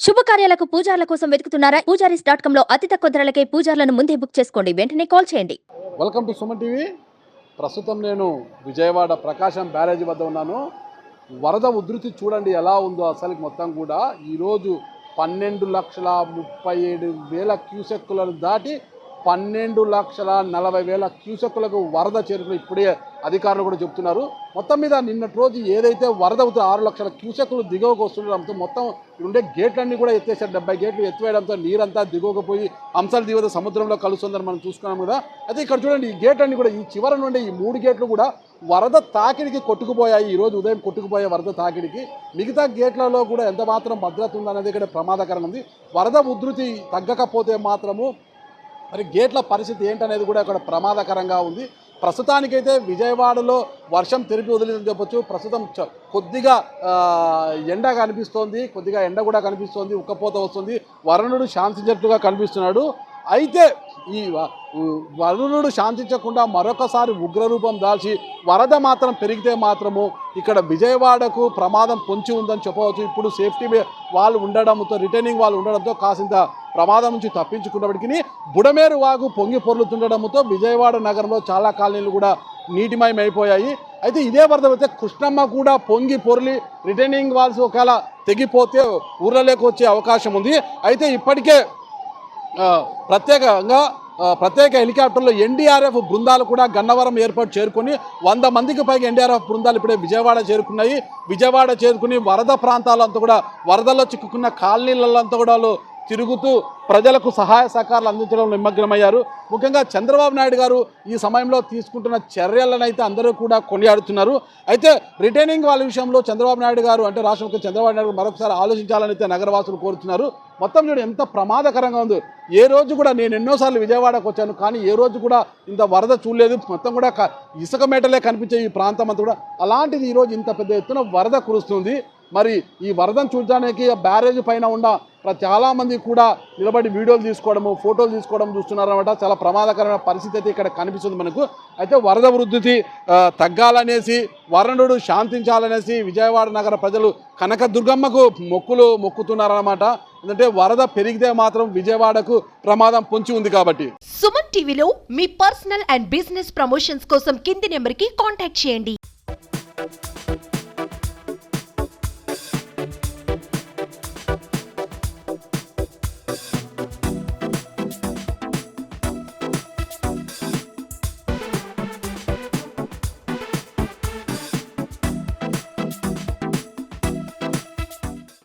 శుభకార్యాలకు పూజార్ల కోసం వెతుకుతున్నారా? పూజారీస్ డాట్ కామ్లో అతి తక్కువ ధరలకే పూజార్లను ముందే బుక్ చేసుకోండి. వెంటనే కాల్ చేయండి. Welcome to Suman TV. ప్రస్తుతం నేను విజయవాడ ప్రకాశం బ్యారేజ్ వద్ద ఉన్నాను. వరద ఉధృతి చూడండి ఎలా ఉందో అసలు మొత్తం కూడా. ఈరోజు పన్నెండు లక్షల ముప్పై ఏడు వేల క్యూసెక్కులను దాటి పన్నెండు లక్షల నలభై వేల క్యూసెక్కులకు వరద చేరుకుని ఇప్పుడే అధికారులు కూడా చెప్తున్నారు మొత్తం మీద నిన్నటి రోజు ఏదైతే వరద అవుతుందో ఆరు లక్షల క్యూసెక్కులు దిగువకు వస్తుండడంతో మొత్తం ఉండే గేట్లన్నీ కూడా ఎత్తేసారు డెబ్బై గేట్లు ఎత్తివేయడంతో నీరంతా దిగువకపోయి అంశాల దిగువ సముద్రంలో కలుస్తుందని మనం చూసుకున్నాం కదా. అయితే ఇక్కడ చూడండి ఈ గేట్లన్నీ కూడా ఈ చివర నుండి ఈ మూడు గేట్లు కూడా వరద తాకిడికి కొట్టుకుపోయాయి. ఈ రోజు ఉదయం కొట్టుకుపోయే వరద తాకిడికి. మిగతా గేట్లలో కూడా ఎంత మాత్రం భద్రత ఉందనేది ఇక్కడ ప్రమాదకరం ఉంది వరద ఉధృతి తగ్గకపోతే మాత్రము మరి గేట్ల పరిస్థితి ఏంటనేది కూడా ఇక్కడ ప్రమాదకరంగా ఉంది. ప్రస్తుతానికైతే విజయవాడలో వర్షం తెరిపి వదిలిందని చెప్పొచ్చు. ప్రస్తుతం చ- కొద్దిగా ఎండ కనిపిస్తోంది. కొద్దిగా ఎండ కూడా కనిపిస్తోంది. ఉక్కపోత వస్తుంది. వరుణుడు శాంతించినట్టుగా కనిపిస్తున్నాడు. అయితే ఈ వరుణుడు శాంతించకుండా మరొకసారి ఉగ్రరూపం దాల్చి వరద మాత్రం పెరిగితే మాత్రము ఇక్కడ విజయవాడకు ప్రమాదం పొంచి ఉందని చెప్పవచ్చు. ఇప్పుడు సేఫ్టీ వాళ్ళు ఉండడంతో రిటర్నింగ్ వాళ్ళు ఉండడంతో కాసింత ప్రమాదం నుంచి తప్పించుకున్నప్పటికీ బుడమేరు వాగు పొంగి పొర్లుతుండడంతో విజయవాడ నగరంలో చాలా కాలనీలు కూడా నీటిమయం అయిపోయాయి అయితే ఇదే వరద అయితే కృష్ణమ్మ కూడా పొంగి పొర్లి రిటర్నింగ్ వాల్స్ ఒకవేళ తెగిపోతే ఊర్లలోకి వచ్చే అవకాశం ఉంది. అయితే ఇప్పటికే ప్రత్యేకంగా ప్రత్యేక హెలికాప్టర్లో ఎన్డీఆర్ఎఫ్ బృందాలు కూడా గన్నవరం ఎయిర్పోర్ట్ చేరుకొని వంద మందికి పైగా ఎన్డీఆర్ఎఫ్ బృందాలు ఇప్పుడే విజయవాడ చేరుకున్నాయి. విజయవాడ చేరుకుని వరద ప్రాంతాలంతా కూడా వరదల్లో చిక్కుకున్న కాలనీలంతా కూడా తిరుగుతూ ప్రజలకు సహాయ సహకారాలు అందించడంలో నిమగ్నమయ్యారు. ముఖ్యంగా చంద్రబాబు నాయుడు గారు ఈ సమయంలో తీసుకుంటున్న చర్యలను అయితే అందరూ కూడా కొనియాడుతున్నారు. అయితే రిటైనింగ్ వాళ్ళ విషయంలో చంద్రబాబు నాయుడు గారు అంటే రాష్ట్ర ముఖ్యం చంద్రబాబు నాయుడు గారు మరొకసారి ఆలోచించాలని అయితే నగరవాసులు కోరుతున్నారు. మొత్తం చూడు ఎంత ప్రమాదకరంగా ఉంది. ఏ రోజు కూడా నేను ఎన్నోసార్లు విజయవాడకు వచ్చాను కానీ ఏ రోజు కూడా ఇంత వరద చూడలేదు. మొత్తం కూడా ఇసుక మేటలే కనిపించే ఈ ప్రాంతం అంతా కూడా. అలాంటిది ఈరోజు ఇంత పెద్ద ఎత్తున వరద కురుస్తుంది. మరి ఈ వరదను చూడడానికి బ్యారేజ్ పైన ఉన్న చాలామంది కూడా నిలబడి వీడియోలు తీసుకోవడము ఫోటోలు తీసుకోవడం చూస్తున్నారనమాట చాలా ప్రమాదకరమైన పరిస్థితి అయితే ఇక్కడ కనిపిస్తుంది మనకు. అయితే వరద వృద్ధి తగ్గాలనేసి వరుణుడు శాంతించాలనేసి విజయవాడ నగర ప్రజలు కనకదుర్గమ్మకు మొక్కులు మొక్కుతున్నారనమాట ఎందుకంటే వరద పెరిగితే మాత్రం విజయవాడకు ప్రమాదం పొంచి ఉంది కాబట్టి. సుమన్ టీవీలో మీ పర్సనల్ అండ్ బిజినెస్ ప్రమోషన్స్ కోసం కింది నెంబర్కి కాంటాక్ట్ చేయండి.